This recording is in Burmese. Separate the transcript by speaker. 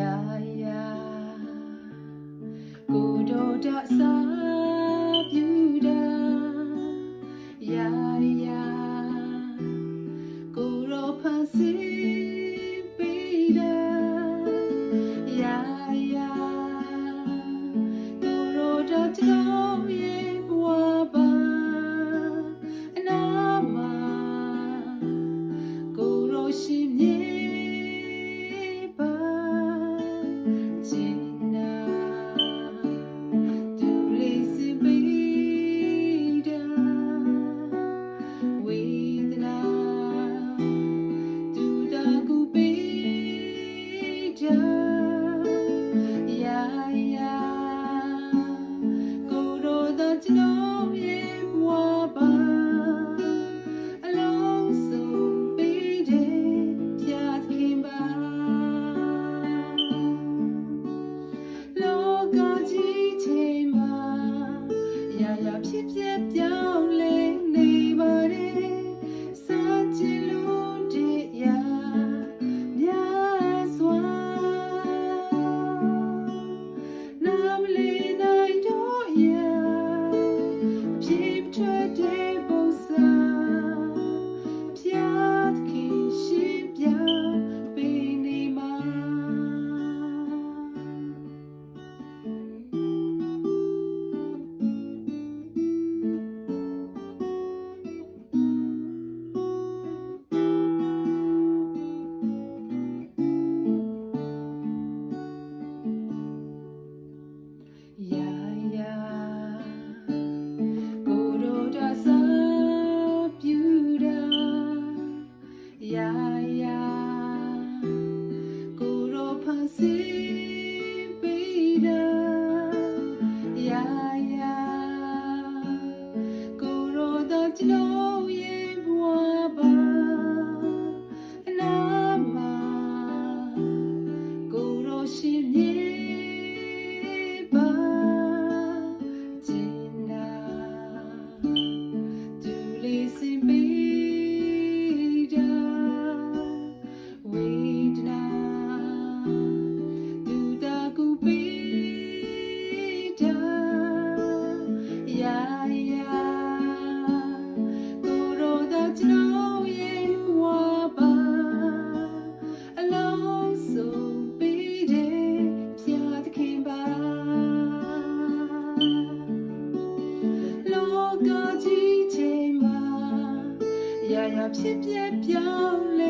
Speaker 1: yeah, yeah. ဖြစ်ပြပြောင်းလဲ